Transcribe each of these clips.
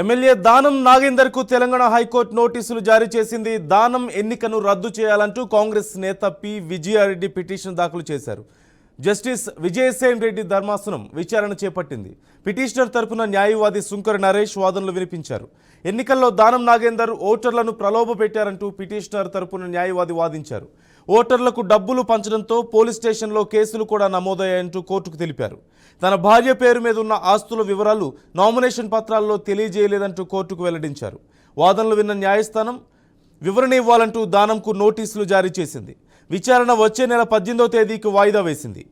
MLA దానం నాగేందర్కు Telangana high court నోటీసులు జారీ చేసింది. దానం ఎన్నికను రద్దు చేయాలంటూ కాంగ్రెస్ నేత పి. విజయారెడ్డి పిటిషన్ దాఖలు చేశారు. జస్టిస్ విజయసేన్ రెడ్డి ధర్మాసనం విచారణ చేపట్టింది. పిటిషనర్ తరపున న్యాయవాది శుంకర్ నరేష్ వాదనలు వినిపించారు. ఎన్నికల్లో దానం నాగేందర్ ఓటర్లను ప్రలోభ పెట్టారంటూ పిటిషనర్ తరపున న్యాయవాది వాదించారు. ఓటర్లకు డబ్బులు పంచడంతో పోలీస్ స్టేషన్లో కేసులు కూడా నమోదయ్యాయంటూ కోర్టుకు తెలిపారు. తన భార్య పేరు మీద ఉన్న ఆస్తుల వివరాలు నామినేషన్ పత్రాల్లో తెలియజేయలేదంటూ కోర్టుకు వెల్లడించారు. వాదనలు విన్న న్యాయస్థానం వివరణ ఇవ్వాలంటూ దానంకు నోటీసులు జారీ చేసింది. విచారణ వచ్చే నెల పద్దెనిమిదో తేదీకి వాయిదా వేసింది.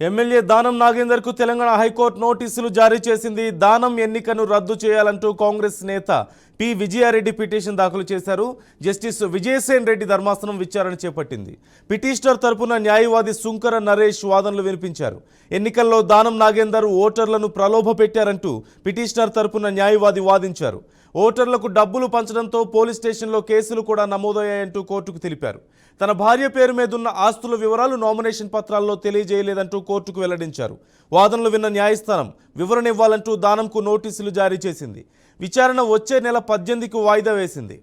ఎమ్మెల్యే దానం నాగేందర్కు తెలంగాణ హైకోర్టు నోటీసులు జారీ చేసింది. దానం ఎన్నికను రద్దు చేయాలంటూ కాంగ్రెస్ నేత పి విజయారెడ్డి పిటిషన్ దాఖలు చేశారు. జస్టిస్ విజయసేన్ రెడ్డి ధర్మాసనం విచారణ చేపట్టింది. పిటిషనర్ తరపున న్యాయవాది శుంకర నరేష్ వాదనలు వినిపించారు. ఎన్నికల్లో దానం నాగేందర్ ఓటర్లను ప్రలోభ పెట్టారంటూ పిటిషనర్ తరపున న్యాయవాది వాదించారు. ఓటర్లకు డబ్బులు పంచడంతో పోలీస్ స్టేషన్లో కేసులు కూడా నమోదయ్యాయంటూ కోర్టుకు తెలిపారు. తన భార్య పేరు మీదున్న ఆస్తుల వివరాలు నామినేషన్ పత్రాల్లో తెలియజేయలేదంటూ కోర్టుకు వెల్లడించారు. వాదనలు విన్న న్యాయస్థానం వివరణ ఇవ్వాలంటూ దానంకు నోటీసులు జారీ చేసింది. విచారణ వచ్చే నెల పద్దెనిమిదికి వాయిదా వేసింది.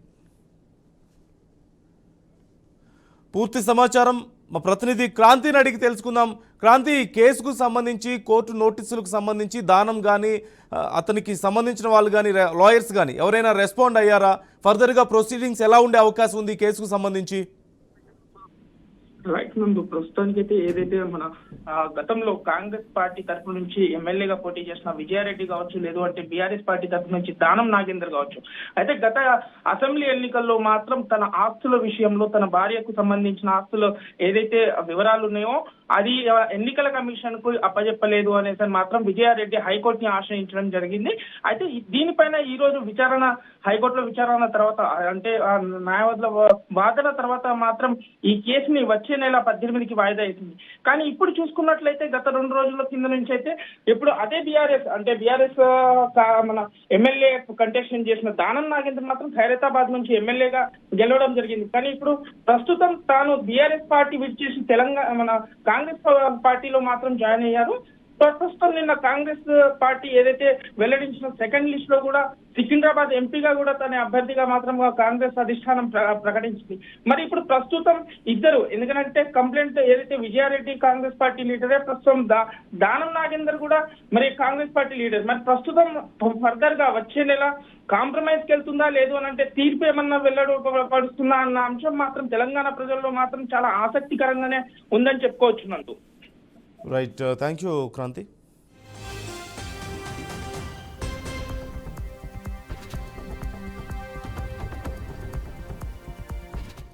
పూర్తి సమాచారం మా ప్రతినిధి క్రాంతిని అడిగి తెలుసుకుందాం. క్రాంతి కేసుకు సంబంధించి కోర్టు నోటీసులకు సంబంధించి దానం కానీ అతనికి సంబంధించిన వాళ్ళు కానీ లాయర్స్ కానీ ఎవరైనా రెస్పాండ్ అయ్యారా? ఫర్దర్గా ప్రొసీడింగ్స్ ఎలా ఉండే అవకాశం ఉంది కేసుకు సంబంధించి? రైట్ నందు ప్రస్తుతానికి అయితే ఏదైతే మన గతంలో కాంగ్రెస్ పార్టీ తరపు నుంచి ఎమ్మెల్యేగా పోటీ చేసిన విజయారెడ్డి కావచ్చు లేదు అంటే బీఆర్ఎస్ పార్టీ తరపు నుంచి దానం నాగేందర్ కావచ్చు. అయితే గత అసెంబ్లీ ఎన్నికల్లో మాత్రం తన ఆస్తుల విషయంలో తన భార్యకు సంబంధించిన ఆస్తులు ఏదైతే వివరాలు ఉన్నాయో అది ఎన్నికల కమిషన్కు అప్పజెప్పలేదు అనేసి మాత్రం విజయారెడ్డి హైకోర్టుని ఆశ్రయించడం జరిగింది. అయితే దీనిపైన ఈ రోజు విచారణ హైకోర్టులో విచారణ తర్వాత అంటే న్యాయవాదుల వాదన తర్వాత మాత్రం ఈ కేసుని వచ్చే నెల పద్దెనిమిదికి వాయిదా వేసింది. కానీ ఇప్పుడు చూసుకున్నట్లయితే గత రెండు రోజుల కింద నుంచి అయితే ఇప్పుడు అదే బీఆర్ఎస్ అంటే బీఆర్ఎస్ మన ఎమ్మెల్యే కంటెస్టెంట్ చేసిన దానం నాగేంద్ర మాత్రం ఖైరతాబాద్ నుంచి ఎమ్మెల్యేగా గెలవడం జరిగింది. కానీ ఇప్పుడు ప్రస్తుతం తాను బీఆర్ఎస్ పార్టీ విడిచేసి తెలంగాణ మన కాంగ్రెస్ పార్టీలో మాత్రం జాయిన్ అయ్యారు. ప్రస్తుతం నిన్న కాంగ్రెస్ పార్టీ ఏదైతే వెల్లడించిన సెకండ్ లిస్ట్లో కూడా సికింద్రాబాద్ ఎంపీగా కూడా తన అభ్యర్థిగా మాత్రం కాంగ్రెస్ అధిష్టానం ప్రకటించింది. మరి ఇప్పుడు ప్రస్తుతం ఇద్దరు ఎందుకంటే కంప్లైంట్ ఏదైతే విజయారెడ్డి కాంగ్రెస్ పార్టీ లీడరే ప్రస్తుతం దా- దానం నాగేందర్ కూడా మరి కాంగ్రెస్ పార్టీ లీడర్. మరి ప్రస్తుతం ఫర్దర్గా వచ్చే నెల కాంప్రమైజ్ కెళ్తుందా వెళ్తుందా లేదు అని అంటే తీర్పు ఏమన్నా వెళ్ళడు పడుతుందా అన్న అంశం మాత్రం తెలంగాణ ప్రజల్లో మాత్రం చాలా ఆసక్తికరంగానే ఉందని చెప్పుకోవచ్చు నందు. Right thank you Kranti